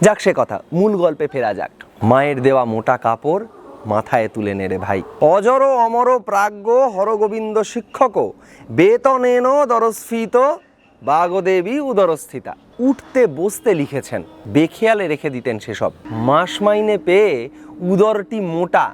যাক সে কথা, মূল গল্পে ফেরা যাক। মায়ের দেওয়া মোটা কাপড় মাথায় তুলে নেড়ে ভাই। অজর অমর প্রাজ্ঞ হরগোবিন্দ শিক্ষক বেতনেন দরস্ফীত বাগদেবী উদরস্থিতা। উঠতে বসতে লিখেছেন, বেখেয়ালে রেখে দিতেন সেসব। মাস মাইনে পেয়ে উদরটি মোটা।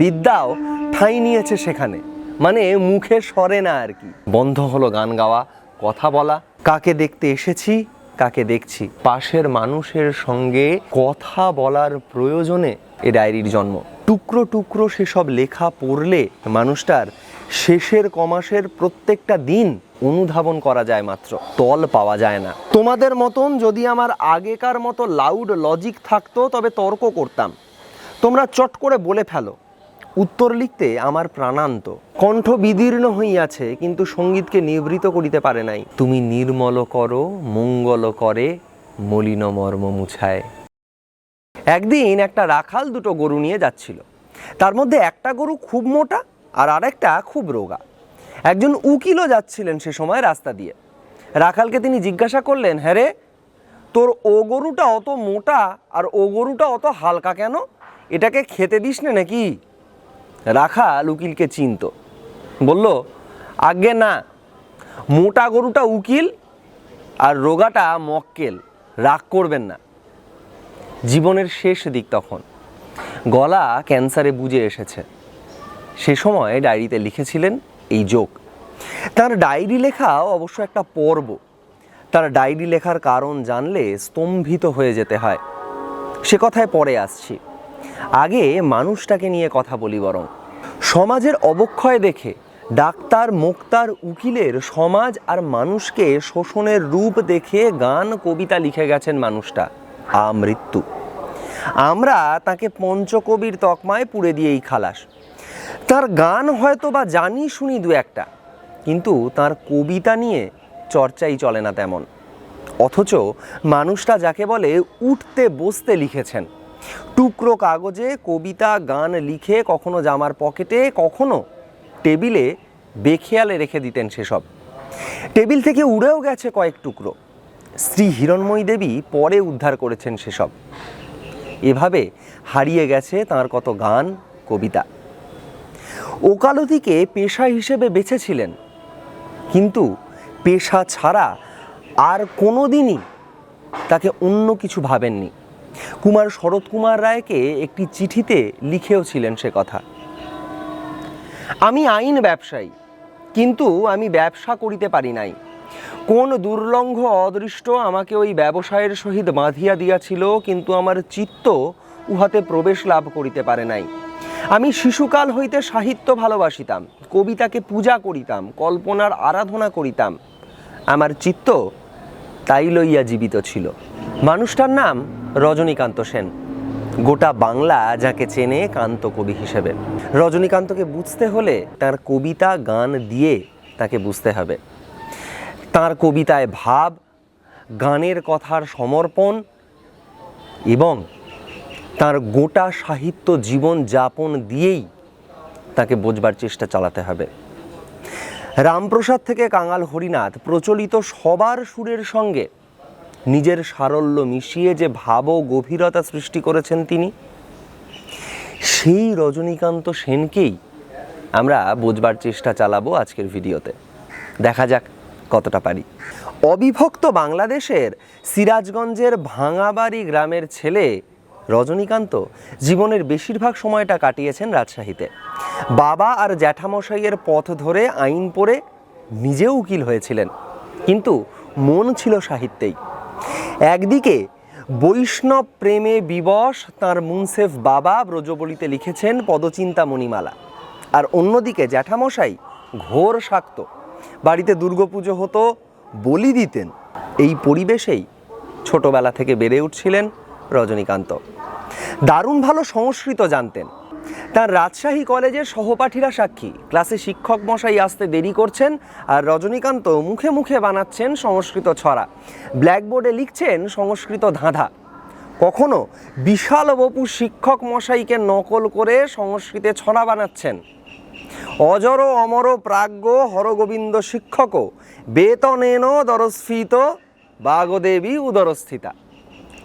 বিদ্যাও ঠাঁই নিয়েছে সেখানে। মানে মুখে সরে না আর কি। বন্ধ হলো গান গাওয়া, কথা বলা। কাকে দেখতে এসেছি? কাকে দেখছি? পাশের মানুষের সঙ্গে কথা বলার প্রয়োজনে এ ডায়েরির জন্ম। টুকরো টুকরো সেসব লেখা পড়লে মানুষটার শেষের কমাসের প্রত্যেকটা দিন অনুধাবন করা যায় মাত্র। তল পাওয়া যায় না। তোমাদের মতন যদি আমার আগেকার মতো লাউড লজিক থাকতো, তবে তর্ক করতাম। তোমরা চট করে বলে ফেলো। উত্তর লিখতে আমার প্রাণান্ত। কণ্ঠ বিদীর্ণ হইয়াছে, কিন্তু সঙ্গীতকে নিবৃত করিতে পারে নাই। তুমি নির্মল করো, মঙ্গল করে, মলিন মর্ম মুছায়। একদিন একটা রাখাল দুটো গরু নিয়ে যাচ্ছিল। তার মধ্যে একটা গরু খুব মোটা আর আরেকটা খুব রোগা। একজন উকিলও যাচ্ছিলেন সে সময় রাস্তা দিয়ে। রাখালকে তিনি জিজ্ঞাসা করলেন হ্যাঁ রে, তোর ও গরুটা অত মোটা আর ও গরুটা অত হালকা কেন? এটাকে খেতে দিস না নাকি? রাখাল উকিলকে চিনত। বলল, আজ্ঞে না, মোটা গরুটা উকিল আর রোগাটা মক্কেল, রাগ করবেন না। জীবনের শেষ দিক তখন। গলা ক্যান্সারে বুঝে এসেছে। সে সময় ডায়েরিতে লিখেছিলেন এই যোগ। তার ডায়েরি লেখাও অবশ্য একটা পর্ব। তার ডায়েরি লেখার কারণ জানলে স্তম্ভিত হয়ে যেতে হয়। সে কথায় পরে আসছি। আগে মানুষটাকে নিয়ে কথা বলি বরং। সমাজের অবক্ষয় দেখে ডাক্তার, মোক্তার, উকিলের সমাজ আর মানুষকে শোষণের রূপ দেখে গান, কবিতা লিখে গেছেন মানুষটা আমৃত্যু আমরা তাকে পঞ্চকবির তকমায় পুড়ে দিয়েই খালাস। তার গান হয়তো বা জানি শুনি দু একটা, কিন্তু তার কবিতা নিয়ে চর্চাই চলে না তেমন। অথচ মানুষটা যাকে বলে উঠতে বসতে লিখেছেন। টুকরো কাগজে কবিতা, গান লিখে কখনো জামার পকেটে, কখনো টেবিলে বেখেয়ালে রেখে দিতেন সেসব। টেবিল থেকে উড়েও গেছে কয়েক টুকরো। শ্রী হিরণময়ী দেবী পরে উদ্ধার করেছেন সেসব। এভাবে হারিয়ে গেছে তার কত গান, কবিতা। ওকালতিকে পেশা হিসেবে বেছেছিলেন। কিন্তু পেশা ছাড়া আর কোনো দিনই তাকে অন্য কিছু ভাবেননি। কুমার শরৎ কুমার রায়কে একটি চিঠিতে লিখেও ছিলেন সে কথা। আমি আইন ব্যবসায়ী, কিন্তু আমি ব্যবসা করিতে পারি নাই। কোন দুর্লঙ্ঘ অদৃষ্ট আমাকে ওই ব্যবসায়ের সহিত বাঁধিয়া দিয়াছিল, কিন্তু আমার চিত্ত উহাতে প্রবেশ লাভ করিতে পারে নাই। আমি শিশুকাল হইতে সাহিত্য ভালোবাসিতাম, কবিতাকে পূজা করিতাম, কল্পনার আরাধনা করিতাম। আমার চিত্ত তাই লইয়া জীবিত ছিল। মানুষটার নাম রজনীকান্ত সেন। গোটা বাংলা যাকে চেনে কান্ত কবি হিসেবে। রজনীকান্তকে বুঝতে হলে তার কবিতা, গান দিয়ে তাকে বুঝতে হবে। তার কবিতায় ভাব, গানের কথার সমর্পণ এবং তার গোটা সাহিত্য জীবন যাপন দিয়েই তাকে বোঝবার চেষ্টা চালাতে হবে। রামপ্রসাদ থেকে কাঙাল হরিনাথ প্রচলিত সবার সুরের সঙ্গে নিজের সারল্য মিশিয়ে যে ভাব গভীরতা সৃষ্টি করেছেন তিনি, সেই রজনীকান্ত সেনকেই আমরা বোঝবার চেষ্টা চালাবো আজকের ভিডিওতে। দেখা যাক কতটা পারি। অবিভক্ত বাংলাদেশের সিরাজগঞ্জের ভাঙাবাড়ি গ্রামের ছেলে রজনীকান্ত জীবনের বেশিরভাগ সময়টা কাটিয়েছেন রাজশাহীতে। বাবা আর জ্যাঠামশাইয়ের পথ ধরে আইন পড়ে নিজেও উকিল হয়েছিলেন, কিন্তু মন ছিল সাহিত্যেই। একদিকে, বৈষ্ণব প্রেমে বিবশ তার মুনসেফ বাবা ব্রজবলিতে লিখেছেন পদচিন্তা মণিমালা। আর অন্যদিকে জ্যাঠামশাই ঘোর শাক্ত। বাড়িতে দুর্গাপুজো হতো, বলি দিতেন। এই পরিবেশেই ছোটবেলা থেকে বেড়ে উঠছিলেন রজনীকান্ত। দারুণ ভালো সংস্কৃত জানতেন। তার রাজশাহী কলেজের সহপাঠীরা সাক্ষী। ক্লাসে শিক্ষক মশাই আসতে দেরি করছেন আর রজনীকান্ত মুখে মুখে বানাচ্ছেন সংস্কৃত ছড়া। ব্ল্যাকবোর্ডে লিখছেন সংস্কৃত ধাঁধা। কখনো বিশাল বপু শিক্ষক মশাইকে নকল করে সংস্কৃতে ছড়া বানাচ্ছেন। অজর অমর প্রাজ্ঞ হরগোবিন্দ শিক্ষক বেতনেন দরস্ফীত বাগদেবী উদরস্থিতা।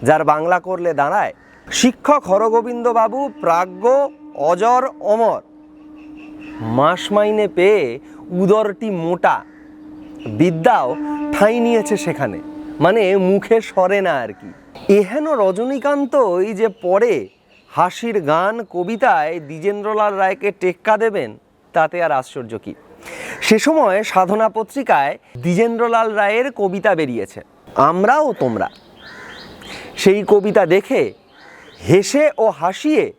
যার বাংলা করলে দাঁড়ায়, শিক্ষক হরগোবিন্দ বাবু প্রাজ্ঞ অজর অমর। মাস মাইনে পেয়ে উদরটি মোটা। বিদ্যাও ঠাঁই নিয়েছে সেখানে। মানে মুখে সরে না আর কি। এহেন রজনীকান্ত রজনীকান্তই যে পরে হাসির গান কবিতায় দ্বিজেন্দ্রলাল রায়কে টেক্কা দেবেন, তাতে আর আশ্চর্য কি? সে সময় সাধনা পত্রিকায় দ্বিজেন্দ্রলাল রায়ের কবিতা বেরিয়েছে। আমরাও তোমরা। সেই কবিতা দেখে হেসে ও হাসিয়ে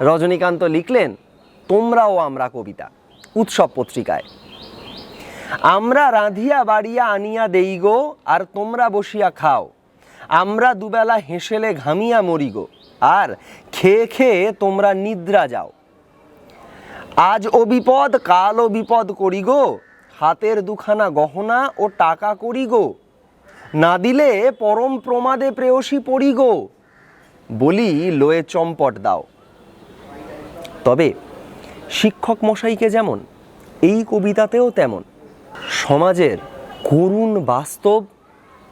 রজনীকান্ত লিখলেন, তোমরাও আমরা কবিতা, উৎসব পত্রিকায়। আমরা রাঁধিয়া বাড়িয়া আনিয়া দেই গো, আর তোমরা বসিয়া খাও। আমরা দুবেলা হেসেলে ঘামিয়া মরি গো, আর খেয়ে খেয়ে তোমরা নিদ্রা যাও। আজ ও বিপদ, কাল ও বিপদ করি গো, হাতের দুখানা গহনা ও টাকা করি গো। না দিলে পরম প্রমাদে প্রেয়সী পড়ি গো। বলি, লয়ে চম্পট দাও। তবে শিক্ষক মশাইকে যেমন, এই কবিতাতেও তেমন। সমাজের করুণ বাস্তব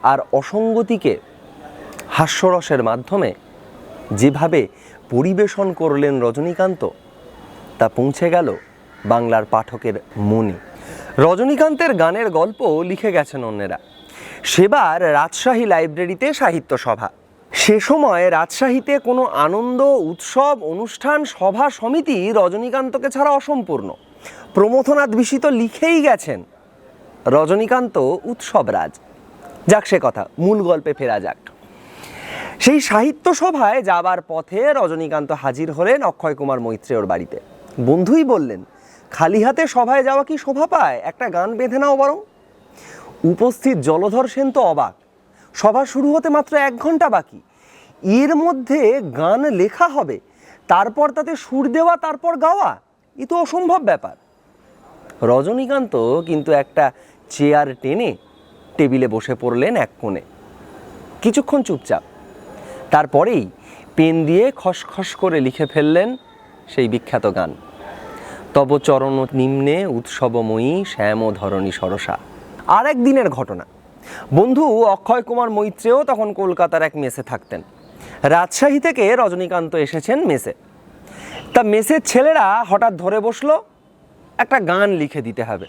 আর অসঙ্গতিকে হাস্যরসের মাধ্যমে যেভাবে পরিবেশন করলেন রজনীকান্ত, তা পৌঁছে গেল বাংলার পাঠকের মনে। রজনীকান্তের গানের গল্প লিখে গেছেন অন্যেরা। সেবার রাজশাহী লাইব্রেরিতে সাহিত্য সভা। সে সময় রাজশাহীতে কোনো আনন্দ, উৎসব, অনুষ্ঠান, সভা সমিতি রজনীকান্তকে ছাড়া অসম্পূর্ণ। প্রমথনাথ তো লিখেই গেছেন, রজনীকান্ত উৎসবরাজ। যাক সে কথা, মূল গল্পে ফেরা যাক। সেই সাহিত্য সভায় যাবার পথে রজনীকান্ত হাজির হলেন অক্ষয় কুমার মৈত্রেয়র বাড়িতে। বন্ধুই বললেন, খালি হাতে সভায় যাওয়া কি শোভা পায়? একটা গান বেঁধে নাও বরং। উপস্থিত জলধর সেন তো অবাক, সভা শুরু হতে মাত্র এক ঘণ্টা বাকি। এর মধ্যে গান লেখা হবে, তারপর তাতে সুর দেওয়া, তারপর গাওয়া, এ তো অসম্ভব ব্যাপার। রজনীকান্ত কিন্তু একটা চেয়ার টেনে টেবিলে বসে পড়লেন এক কোণে। কিছুক্ষণ চুপচাপ। তারপরেই পেন দিয়ে খসখস করে লিখে ফেললেন সেই বিখ্যাত গান। তব চরণ নিম্নে উৎসবময়ী শ্যাম ধরণী সরসা। আর এক দিনের ঘটনা। বন্ধু অক্ষয় কুমার মৈত্রেও তখন কলকাতার এক মেসে থাকতেন। রাজশাহী থেকে রজনীকান্ত এসেছেন মেসে। তা মেসের ছেলেরা হঠাৎ ধরে বসল, একটা গান লিখে দিতে হবে।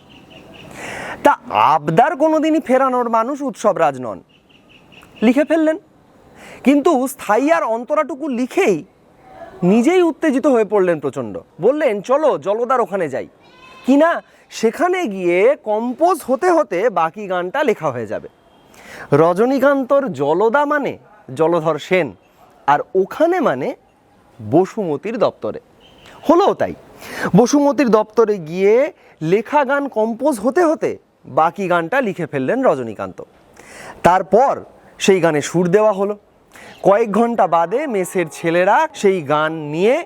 তা আবদার কোনোদিনই ফেরানোর মানুষ উৎসব রাজ নন। লিখে ফেললেন। কিন্তু স্থায়ী আর অন্তরাটুকু লিখেই নিজেই উত্তেজিত হয়ে পড়লেন প্রচণ্ড। বললেন, চলো, জলদার ওখানে যাই। কিনা সেখানে গিয়ে কম্পোজ হতে হতে বাকি গানটা লেখা হয়ে যাবে। রজনীকান্তর জলদা মানে জলধর সেন। আর ওখানে মানে বসুমতির দপ্তরে। হলো তাই। বসুমতির দপ্তরে গিয়ে লেখা গান কম্পোজ হতে হতে বাকি গানটা লিখে ফেললেন রজনীকান্ত। তারপর সেই গানে সুর দেওয়া হলো। কয়েক ঘণ্টা বাদে মেসের ছেলেরা সেই গান নিয়ে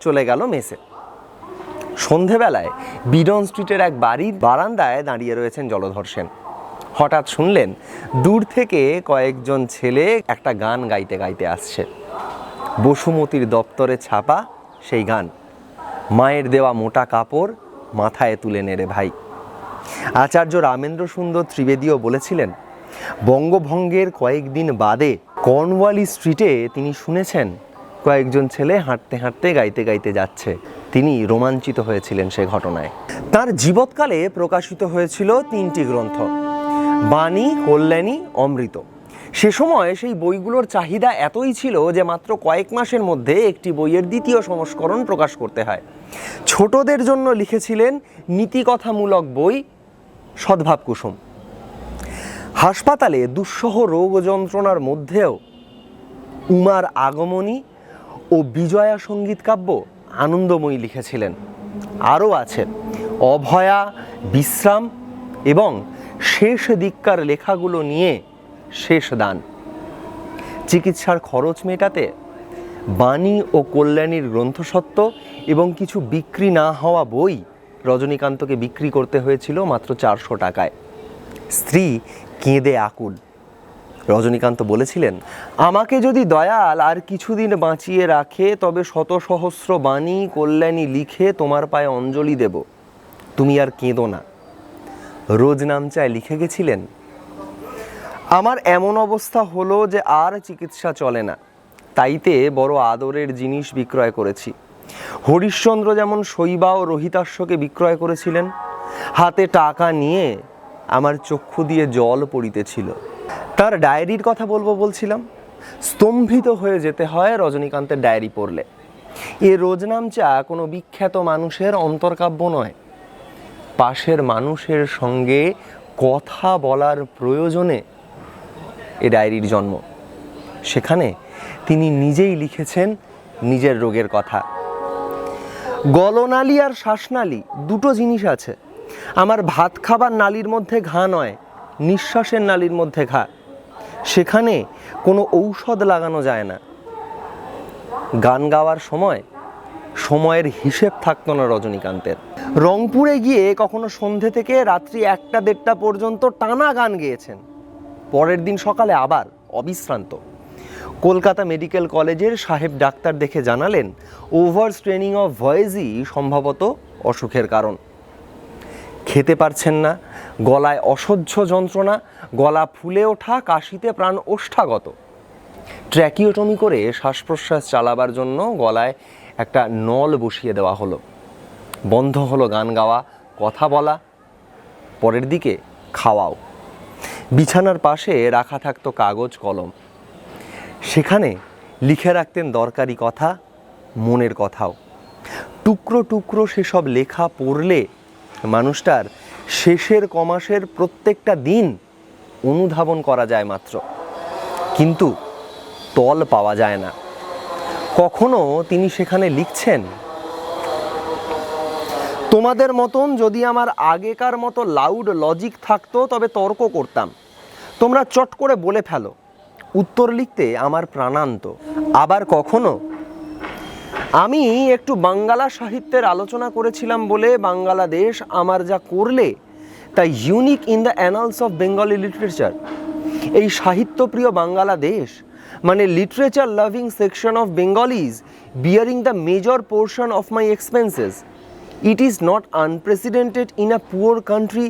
চলে গেল মেসে। সন্ধেবেলায় বিডন স্ট্রিটের এক বাড়ির বারান্দায় দাঁড়িয়ে রয়েছেন জলধর সেন। হঠাৎ শুনলেন, দূর থেকে কয়েকজন ছেলে একটা গান গাইতে গাইতে আসছে। বসুমতির দপ্তরে ছাপা সেই গান। মায়ের দেওয়া মোটা কাপড় মাথায় তুলে নেড়ে ভাই। আচার্য রামেন্দ্র সুন্দর ত্রিবেদীও বলেছিলেন, বঙ্গভঙ্গের কয়েকদিন বাদে কর্নওয়ালি স্ট্রিটে তিনি শুনেছেন, কয়েকজন ছেলে হাঁটতে হাঁটতে গাইতে গাইতে যাচ্ছে। তিনি রোমাঞ্চিত হয়েছিলেন সে ঘটনায়। তার জীবৎকালে প্রকাশিত হয়েছিল তিনটি গ্রন্থ। বাণী, কল্যাণী, অমৃত। সে সময় সেই বইগুলোর চাহিদা এতই ছিল যে মাত্র কয়েক মাসের মধ্যে একটি বইয়ের দ্বিতীয় সংস্করণ প্রকাশ করতে হয়। ছোটদের জন্য লিখেছিলেন নীতিকথামূলক বই সদ্ভাব কুসুম। হাসপাতালে দুঃসহ রোগ যন্ত্রণার মধ্যেও উমার আগমনী ও বিজয়া সংগীত কাব্য আনন্দময়ী লিখেছিলেন। আরও আছে, অভয়া, বিশ্রাম এবং শেষ দিককার লেখাগুলো নিয়ে শেষ দান। চিকিৎসার খরচ মেটাতে, বাণী ও কল্যাণীর গ্রন্থসত্ত্ব এবং কিছু বিক্রি না হওয়া বই রজনীকান্তকে বিক্রি করতে হয়েছিল মাত্র চারশো টাকায়। স্ত্রী কেঁদে আকুল। রজনীকান্ত বলেছিলেন, আমাকে যদি দয়াল আর কিছুদিন বাঁচিয়ে রাখে, তবে শত সহস্র বাণী কল্যাণী লিখে তোমার পায়ে অঞ্জলি দেব। তুমি আর কেঁদো না। রোজ নামচায় লিখে গেছিলেন। আমার এমন অবস্থা হলো যে আর চিকিৎসা চলে না। তাইতে বড় আদরের জিনিস বিক্রয় করেছি। হরিশ্চন্দ্র যেমন শৈবা ও রোহিতাশ্বকে বিক্রয় করেছিলেন, হাতে টাকা নিয়ে আমার চক্ষু দিয়ে জল পড়িতেছিল। তার ডায়েরির কথা বলব বলছিলাম। স্তম্ভিত হয়ে যেতে হয় রজনীকান্তের ডায়েরি পড়লে। এ রোজনামচা কোনো বিখ্যাত মানুষের অন্তর্কাব্য নয়। পাশের মানুষের সঙ্গে কথা বলার প্রয়োজনে এ ডায়েরির জন্ম। সেখানে তিনি নিজেই লিখেছেন নিজের রোগের কথা। গলনালী আর শ্বাসনালী দুটো জিনিস আছে। আমার ভাত খাবার নালীর মধ্যে ঘা নয়, নিঃশ্বাসের নালীর মধ্যে ঘা। সেখানে কোনো ঔষধ লাগানো যায় না। গান গাওয়ার সময় সময়ের হিসেব থাকতো না রজনীকান্তের। রংপুরে গিয়ে কখনো সন্ধে থেকে রাত্রি একটা দেড়টা পর্যন্ত টানা গান গেয়েছেন। পরের দিন সকালে আবার অবিশ্রান্ত। কলকাতা মেডিকেল কলেজের সাহেব ডাক্তার দেখে জানালেন, ওভার স্ট্রেনিং অফ ভয়েসই সম্ভবত অসুখের কারণ। খেতে পারছেন না, গলায় অসহ্য যন্ত্রণা, গলা ফুলে ওঠা, কাশিতে প্রাণ ওষ্ঠাগত। ট্র্যাকিওটমি করে শ্বাস প্রশ্বাস চালাবার জন্য গলায় একটা নল বসিয়ে দেওয়া হলো। বন্ধ হলো গান গাওয়া, কথা বলা, পরের দিকে খাওয়াও। বিছানার পাশে রাখা থাকতো কাগজ, কলম। সেখানে লিখে রাখতেন দরকারি কথা, মনের কথাও। টুকরো টুকরো সেসব লেখা পড়লে মানুষটার শেষের কমাসের প্রত্যেকটা দিন অনুধাবন করা যায় মাত্র। কিন্তু তল পাওয়া যায় না। কখনো তিনি সেখানে লিখছেন, তোমাদের মতন যদি আমার আগেকার মতো লাউড লজিক থাকতো, তবে তর্ক করতাম। তোমরা চট করে বলে ফেলো। উত্তর লিখতে আমার প্রাণান্ত। আবার কখনো? আমি একটু বাঙ্গালা সাহিত্যের আলোচনা করেছিলাম বলে বাংলাদেশ আমার যা করলে তা unique in the annals of Bengali literature এই সাহিত্যপ্রিয় বাংলাদেশ মানে literature loving section of Bengalis bearing the major portion of my expenses it is not unprecedented in a poor country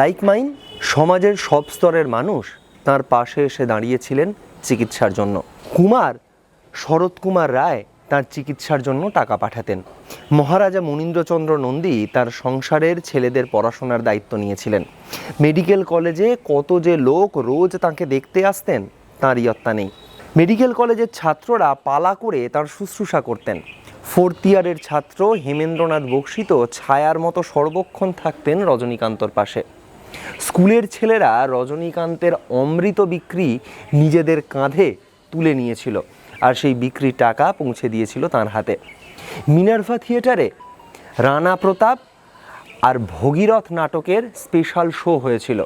like mine সমাজের সব স্তরের মানুষ তার পাশে এসে দাঁড়িয়েছিলেন চিকিৎসার জন্য। কুমার, শরৎ কুমার রায় তার চিকিৎসার জন্য টাকা পাঠাতেন। মহারাজা মনীন্দ্রচন্দ্র নন্দী তার সংসারের ছেলেদের পড়াশোনার দায়িত্ব নিয়েছিলেন। মেডিকেল কলেজে কত যে লোক রোজ তাকে দেখতে আসতেন তাঁর ইয়ত্তা নেই। মেডিকেল কলেজের ছাত্ররা পালা করে তার শুশ্রূষা করতেন। ফোর্থ ইয়ারের ছাত্র হেমেন্দ্রনাথ বক্সিত ছায়ার মতো সর্বক্ষণ থাকতেন রজনীকান্তর পাশে। স্কুলের ছেলেরা রজনীকান্তের অমৃত বিক্রি নিজেদের কাঁধে তুলে নিয়েছিল আর সেই বিক্রির টাকা পৌঁছে দিয়েছিল তার হাতে। মিনার্ভা থিয়েটারে রানা প্রতাপ আর ভগীরথ নাটকের স্পেশাল শো হয়েছিল।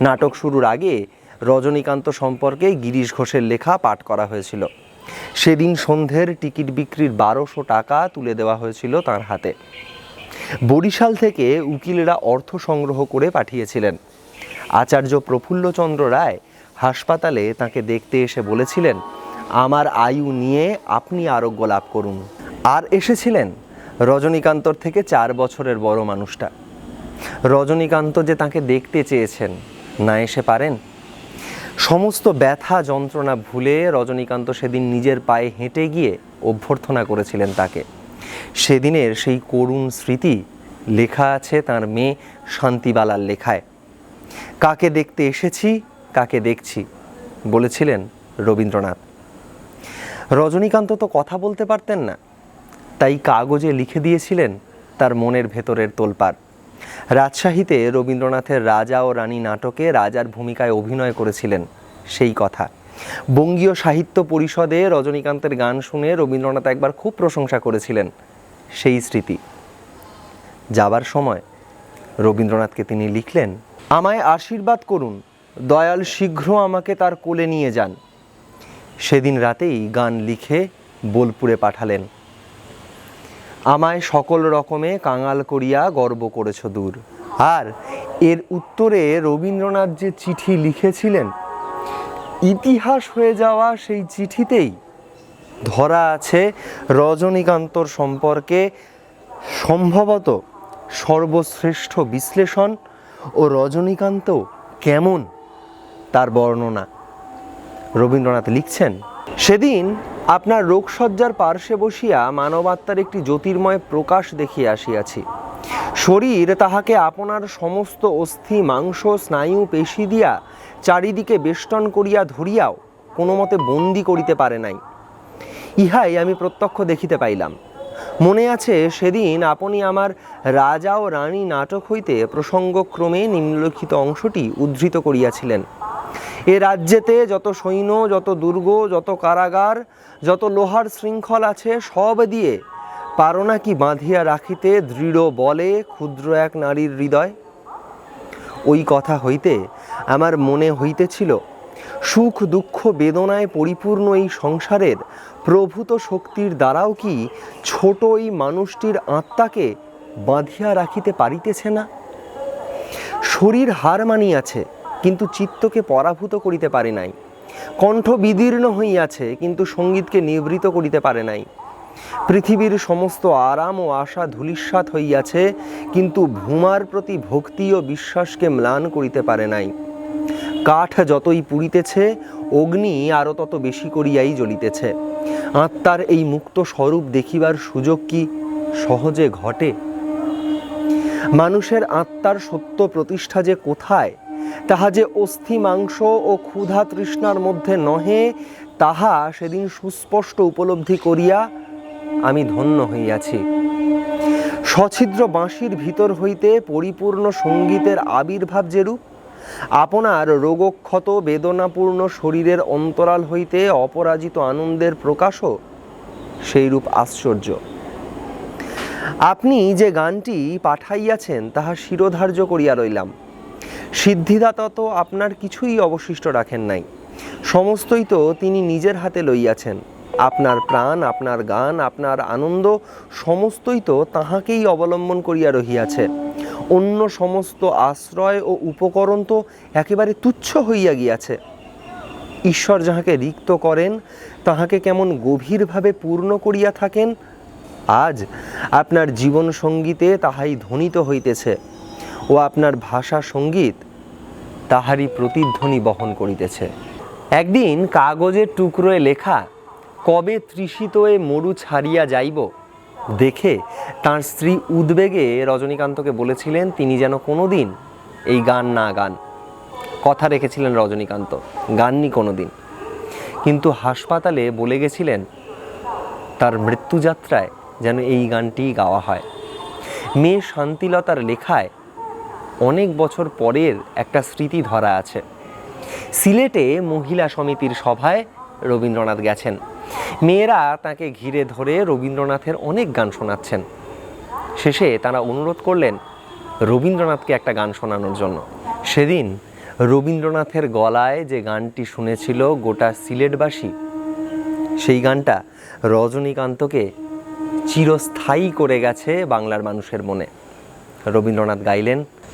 নাটক শুরুর আগে রজনীকান্ত সম্পর্কে গিরিশ ঘোষের লেখা পাঠ করা হয়েছিল। সেদিন সন্ধ্যের টিকিট বিক্রির বারোশো টাকা তুলে দেওয়া হয়েছিল তার হাতে। বরিশাল থেকে উকিলেরা অর্থ সংগ্রহ করে পাঠিয়েছিলেন। আচার্য প্রফুল্লচন্দ্র রায় হাসপাতালে তাকে দেখতে এসে বলেছিলেন, আমার আয়ু নিয়ে আপনি আরোগ্য লাভ করুন। আর এসেছিলেন রজনীকান্তর থেকে চার বছরের বড় মানুষটা। রজনীকান্ত যে তাকে দেখতে চেয়েছেন, না এসে পারেন? সমস্ত ব্যথা যন্ত্রণা ভুলে রজনীকান্ত সেদিন নিজের পায়ে হেঁটে গিয়ে অভ্যর্থনা করেছিলেন তাকে। সেদিনের সেই করুণ স্মৃতি লেখা আছে তার মেয়ে শান্তিবালার লেখায়। কাকে দেখতে এসেছি, কাকে দেখছি? বলেছিলেন রবীন্দ্রনাথ। রজনীকান্ত তো কথা বলতে পারতেন না, তাই কাগজে লিখে দিয়েছিলেন তার মনের ভেতরের তোলপাড়। রাজশাহীতে রবীন্দ্রনাথের রাজা ও রানী নাটকে রাজার ভূমিকায় অভিনয় করেছিলেন সেই কথা। বঙ্গীয় সাহিত্য পরিষদে রজনীকান্তের গান শুনে রবীন্দ্রনাথ একবার খুব প্রশংসা করেছিলেন সেই স্মৃতি। যাবার সময় রবীন্দ্রনাথকে তিনি লিখলেন, আমায় আশীর্বাদ করুন, দয়াল শীঘ্র আমাকে তার কোলে নিয়ে যান। সেদিন রাতেই গান লিখে বোলপুরে পাঠালেন। আমায় সকল রকমে কাঙাল করিয়া গর্ব করেছ দূর। আর এর উত্তরে রবীন্দ্রনাথ যে চিঠি লিখেছিলেন, ইতিহাস হয়ে যাওয়া সেই চিঠিতেই ধরা আছে রজনীকান্তর সম্পর্কে সম্ভবত সর্বশ্রেষ্ঠ বিশ্লেষণ ও রজনীকান্ত কেমন তার বর্ণনা। রবীন্দ্রনাথ লিখছেন, সেদিন আপনার রোগসজ্জার পার্শ্বে বসিয়া মানবাত্মার একটি জ্যোতির্ময় প্রকাশ দেখিয়া আসিয়াছি। শরীর তাহাকে আপনার সমস্ত অস্থি, মাংস, স্নায়ু, পেশি দিয়া চারিদিকে বেষ্টন করিয়া ধরিয়াও কোনো মতে বন্দি করিতে পারে নাই। ইহাই আমি প্রত্যক্ষ দেখিতে পাইলাম। মনে আছে সেদিন আপনি আমার রাজা ও রানী নাটক হইতে প্রসঙ্গক্রমে নিম্নলিখিত অংশটি উদ্ধৃত করিয়াছিলেন। এ রাজ্যেতে যত সৈন্য, যত দুর্গ, যত কারাগার যত লোহার শৃঙ্খল আছে সব দিয়ে পারো নাকি বাঁধিয়া রাখিতে দৃঢ় বলে ক্ষুদ্র এক নারীর হৃদয়। ওই কথা হইতে আমার মনে হইতেছিল, সুখ দুঃখ বেদনায় পরিপূর্ণ এই সংসারের প্রভূত শক্তির দ্বারাও কি ছোট এই মানুষটির আত্মাকে বাঁধিয়া রাখিতে পারিতেছে না? শরীর হার মানিয়াছে, কিন্তু চিত্তকে পরাভূত করিতে পারে নাই। কণ্ঠ বিদীর্ণ হইয়াছে, কিন্তু সঙ্গীতকে নিবৃত করিতে পারে নাই। পৃথিবীর সমস্ত আরাম ও আশা ধূলিসাৎ হইয়াছে, কিন্তু ভূমার প্রতি ভক্তি ও বিশ্বাসকে ম্লান করিতে পারে নাই। কাঠ যতই পুড়িতেছে, অগ্নি আরও তত বেশি করিয়াই জ্বলিতেছে। আত্মার এই মুক্ত স্বরূপ দেখিবার সুযোগ কি সহজে ঘটে? মানুষের আত্মার সত্য প্রতিষ্ঠা যে কোথায় তাহা যে অস্থি মাংস ও ক্ষুধা তৃষ্ণার মধ্যে নহে, তাহা সেদিন সুস্পষ্ট উপলব্ধি করিয়া আমি ধন্য হইয়াছি। সছিদ্র বাঁশির ভিতর হইতে পরিপূর্ণ সঙ্গীতের আবির্ভাব যেরূপ, আপনার রোগক্ষত বেদনাপূর্ণ শরীরের অন্তরাল হইতে অপরাজিত আনন্দের প্রকাশও সেইরূপ আশ্চর্য। আপনি যে গানটি পাঠাইয়াছেন, তাহা শিরোধার্য করিয়া রইলাম। সিদ্ধিদাতা তো আপনার কিছুই অবশিষ্ট রাখেন নাই। সমস্তই তো তিনি নিজের হাতে লইয়াছেন। আপনার প্রাণ, আপনার গান, আপনার আনন্দ, সমস্তই তো তাহাকেই অবলম্বন করিয়া রহিয়াছে। অন্য সমস্ত আশ্রয় ও উপকরণ তো একেবারে তুচ্ছ হইয়া গিয়াছে। ঈশ্বর যাহাকে রিক্ত করেন, তাহাকে কেমন গভীরভাবে পূর্ণ করিয়া থাকেন, আজ আপনার জীবন সঙ্গীতে তাহাই ধ্বনিত হইতেছে। ও আপনার ভাষা সংগীত তাহারই প্রতিধ্বনি বহন করিতেছে। একদিন কাগজের টুকরোয় লেখা, কবে তৃষিত এ মরু ছাড়িয়া যাইব? দেখে তার স্ত্রী উদ্বেগে রজনীকান্তকে বলেছিলেন, তিনি যেন কোনোদিন এই গান না গান। কথা রেখেছিলেন রজনীকান্ত, গাননি কোনোদিন। কিন্তু হাসপাতালে বলে গেছিলেন, তার মৃত্যুযাত্রায় যেন এই গানটিই গাওয়া হয়। মেয়ে শান্তিলতার লেখায় অনেক বছর পরের একটা স্মৃতি ধরা আছে। সিলেটে মহিলা সমিতির সভায় রবীন্দ্রনাথ গেছেন। মেয়েরা তাকে ঘিরে ধরে রবীন্দ্রনাথের অনেক গান শোনাচ্ছেন। শেষে তারা অনুরোধ করলেন রবীন্দ্রনাথকে একটা গান শোনানোর জন্য। সেদিন রবীন্দ্রনাথের গলায় যে গানটি শুনেছিল গোটা সিলেটবাসী, সেই গানটা রজনীকান্তকে চিরস্থায়ী করে গেছে বাংলার মানুষের মনে। রবীন্দ্রনাথ গাইলেন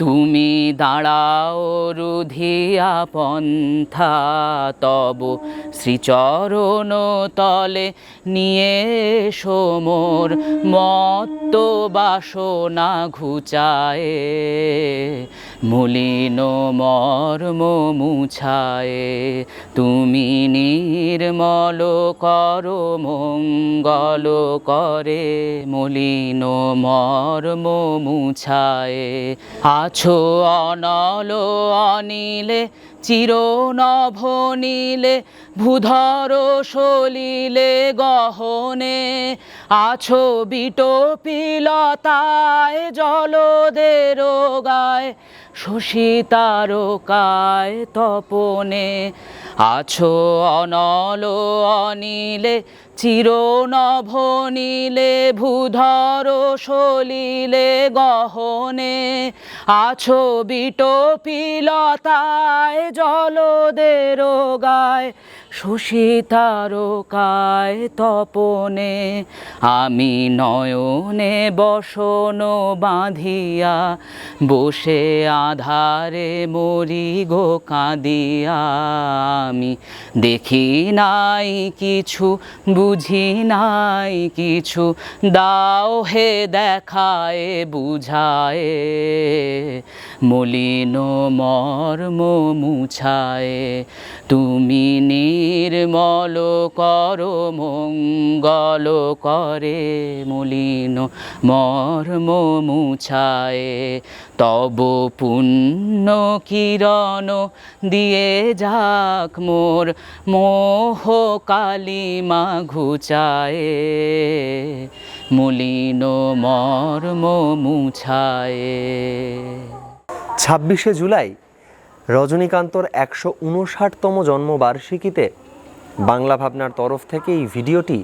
তুমি দাঁড়াও রুধিয়া পন্থা, তব শ্রীচরণ তলে নিয়ে সোমর মত্ত বাসনা ঘুচায়, মলিন মর্ম মুছায়ে। তুমি নির্মল করো, মঙ্গল করে, মলিন মর্ম মুছায়। আছো অনল অনিলে চির নভনিলে ভূধর সলিলে গহনে আছো বিটোপিলতায় জলদের গায় শশী তারকায় তপনে আছো অনল অনিলে চির নভনিলে ভূধর সলিলে গহনে আছো বিটোপিলতায় জলদের গায় শশী তারকায় তপনে, আমি নয়নে বসন বাঁধিয়া, বসে আধারে মরি গো কাঁদিয়া। আমি দেখি নাই কিছু, বুঝি নাই কিছু, দাও হে দেখায়, বুঝায়। মলিন মর্ম মুছায়, তুমি নির্মল করো, মঙ্গল করে মলিন মর্ম মুছায়। তব পুণ্য কিরণ দিয়ে যাক মোর মোহ কালিমা ঘুচায় মলিন মর্ম মুছায়। ছাব্বিশে জুলাই রজনীকান্তর একশো উনষাটতম জন্মবার্ষিকীতে বাংলা ভাবনার তরফ থেকে এই ভিডিওটি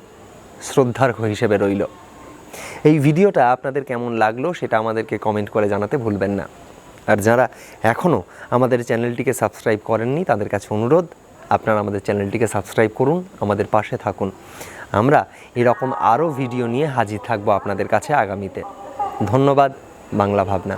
শ্রদ্ধার্ঘ হিসেবে রইল। এই ভিডিওটা আপনাদের কেমন লাগল সেটা আমাদেরকে কমেন্ট করে জানাতে ভুলবেন না। আর যারা এখনও আমাদের চ্যানেলটিকে সাবস্ক্রাইব করেননি, তাদের কাছে অনুরোধ, আপনারা আমাদের চ্যানেলটিকে সাবস্ক্রাইব করুন, আমাদের পাশে থাকুন। আমরা এরকম আরও ভিডিও নিয়ে হাজির থাকব আপনাদের কাছে আগামীতে। ধন্যবাদ, বাংলা ভাবনা।